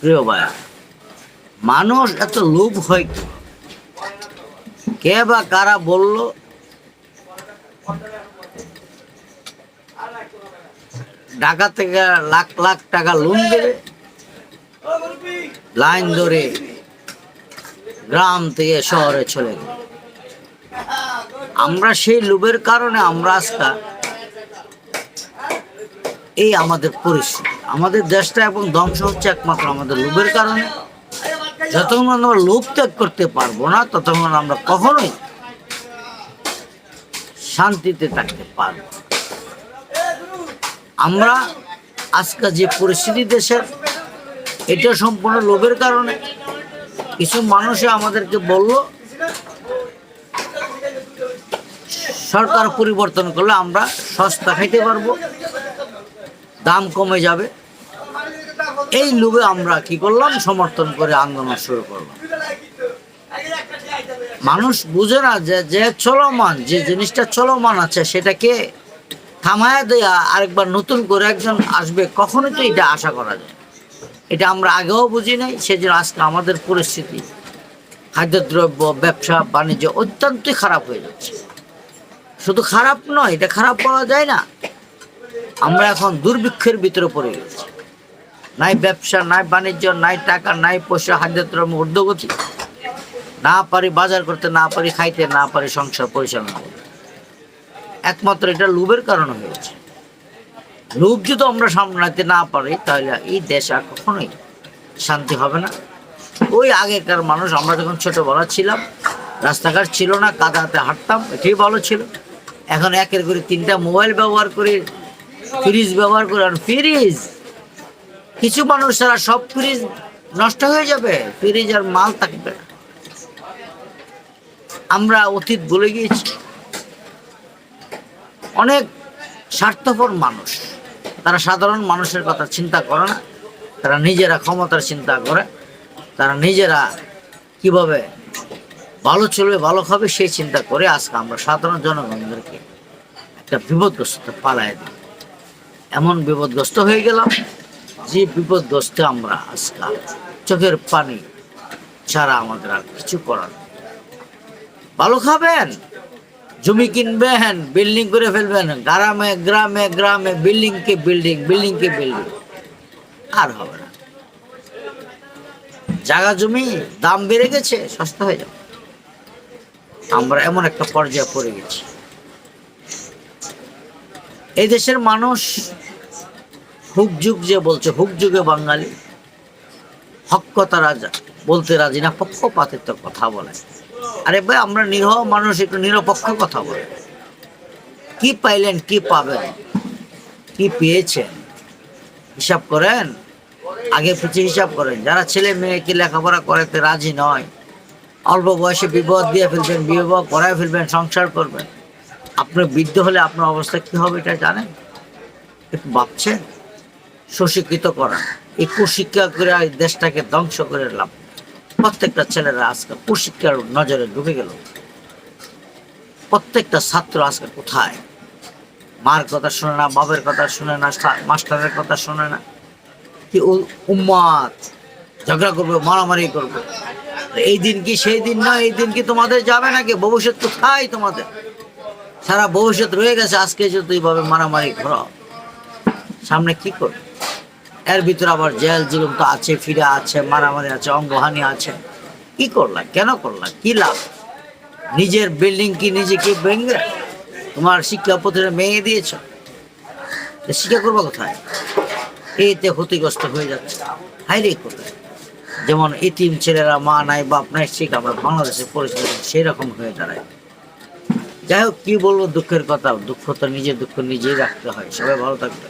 প্রিয় ভাইয়া মানুষ এত লোভ হয় কি? কে বা কারা বলল? ঢাকা থেকে লাখ লাখ টাকা লোন দেবে। লাইন ধরে গ্রাম থেকে শহরে চলে গেল। আমরা সেই লোভের কারণে আমরা আজকে এই আমাদের পরিস্থিতি। আমাদের দেশটা এবং ধ্বংস হচ্ছে একমাত্র আমাদের লোভের কারণে। যতক্ষণ আমরা লোভ ত্যাগ করতে পারব না ততক্ষণ আমরা কখনোই শান্তিতে থাকতে পারব আমরা আজকে যে পরিস্থিতি দেশের, এটা সম্পূর্ণ লোভের কারণে। কিছু মানুষে আমাদেরকে বলল, সরকার পরিবর্তন করলে আমরা সস্তা খাইতে পারব। দাম কমে যাবে। এই লোভে আমরা কি করলাম? সমর্থন করে আন্দোলন শুরু করলাম। মানুষ বুঝে না যে যে চলমান, যে জিনিসটা চলমান আছে, সেটাকে থামায় দেয়া, আরেকবার নতুন করে একজন আসবে, কখনোই তো এটা আশা করা যায় এটা আমরা আগেও বুঝি নাই, সেজন্য আজকে আমাদের পরিস্থিতি, খাদ্যদ্রব্য, ব্যবসা, বাণিজ্য অত্যন্তই খারাপ হয়ে যাচ্ছে। শুধু খারাপ নয়, এটা খারাপ বলা যায় না। আমরা এখন দুর্ভিক্ষের ভিতরে পড়ে গেছি। নাই ব্যবসা, নাই বাণিজ্য, নাই টাকা, নাই পয়সা খাদ্যদ্রব্য ঊর্ধ্বগতি। না পারি বাজার করতে, না পারি খাইতে, না পারি সংসার পরিচালনা করতে। একমাত্র এটা লোভের কারণে হয়েছে। লোভ যদি আমরা সামলাতে না পারি, তাহলে এই দেশ আর কখনোই শান্তি হবে না। ওই আগেকার মানুষ, আমরা যখন ছোটবেলা ছিলাম, রাস্তাঘাট ছিল না, কাদাতে হাঁটতাম, এটাই ভালো ছিল। এখন একের করে তিনটা মোবাইল ব্যবহার করে ফ্রিজ ব্যবহার করে, আর ফ্রিজ, কিছু মানুষ ছাড়া সব ফ্রিজ নষ্ট হয়ে যাবে, ফ্রিজ আর মাল থাকবে না। আমরা অতীত ভুলে গিয়েছি। অনেক স্বার্থপর মানুষ, তারা সাধারণ মানুষের কথা চিন্তা করে না, তারা নিজেরা ক্ষমতার চিন্তা করে, তারা নিজেরা কীভাবে ভালো চলবে, ভালো খাবে সেই চিন্তা করে আজকে আমরা সাধারণ জনগণদেরকে একটা বিপদগ্রস্ত পালায় দিই। এমন বিপদগ্রস্ত হয়ে গেলাম যে বিপদগ্রস্ত আমরা আজকাল। চোখের পানি ছাড়া আমাদের আর কিছু করার। ভালো খাবেন, জমি কিনবেন, বিল্ডিং করে ফেলবেন, গ্রামে গ্রামে গ্রামে, বিল্ডিং কে বিল্ডিং বিল্ডিং কে বিল্ডিং। আর হবে না। জায়গা, জমি, দাম বেড়ে গেছে, সস্তা হয়ে যাবে। আমরা এমন একটা পর্যায়ে পড়ে গেছি। এই দেশের মানুষ হুক যুগ যে বলছে, হুক যুগে বাঙালি। হক কথা রাজা, বলতে রাজি না, পক্ষপাতিত্ব কথা বলে। আরে ভাই, আমরা নিরহ মানুষ, একটু নিরপেক্ষ কথা বলে। কি পাইলেন, কি পাবেন? কি পেয়েছেন? হিসাব করেন? আগে পিছিয়ে হিসাব করেন। যারা ছেলে মেয়েকে লেখাপড়া করাতে রাজি নয়? অল্প বয়সে বিপদ দিয়ে ফেলবেন, বিবাহ করায় ফেলবেন, সংসার করবেন। আপনার বৃদ্ধ হলে আপনার অবস্থা কি হবে এটা জানেন? একটু ভাবছেন? সুশিক্ষিত করা। এই কুশিক্ষা করে দেশটাকে ধ্বংস করে লাভ। প্রত্যেকটা ছেলেরা আজকে কুশিক্ষার নজরে ঢুকে গেল। প্রত্যেকটা ছাত্র আজকে কোথায়? মার কথা শুনে না বাবার কথা শুনে না মাস্টারের কথা শুনে না। কি উম্মাদ ঝগড়া করবে, মারামারি করবে। এই দিন কি সেই দিন না এই দিন কি তোমাদের যাবে নাকি? ভবিষ্যৎ কোথায় তোমাদের? সারা ভবিষ্যৎ রয়ে গেছে, আজকে যদি এইভাবে মারামারি করো। সামনে কি করবে? এর ভিতরে আবার জেল জুলুম তো আছে, ফিরে আছে, মারামারি আছে, অঙ্গহানি আছে। কি করলা? কেন করলা? কি লাভ? নিজের বিল্ডিং কি নিজে কি ভেঙে তোমার শিক্ষা প্রতিষ্ঠানে ভেঙে দিয়েছ শিক্ষা করব কোথায়? এতে ক্ষতিগ্রস্ত হয়ে যাচ্ছে। হাইরে কোথায়? যেমন এতিম ছেলেরা মা নাই, বাপ নাই, ঠিক আমরা বাংলাদেশের পরিস্থিতি সেই রকম হয়ে দাঁড়ায়। যাই হোক, কি বলব, দুঃখের কথা, দুঃখ তো নিজের, দুঃখ নিজেই রাখতে হয়। সবাই ভালো থাকবে।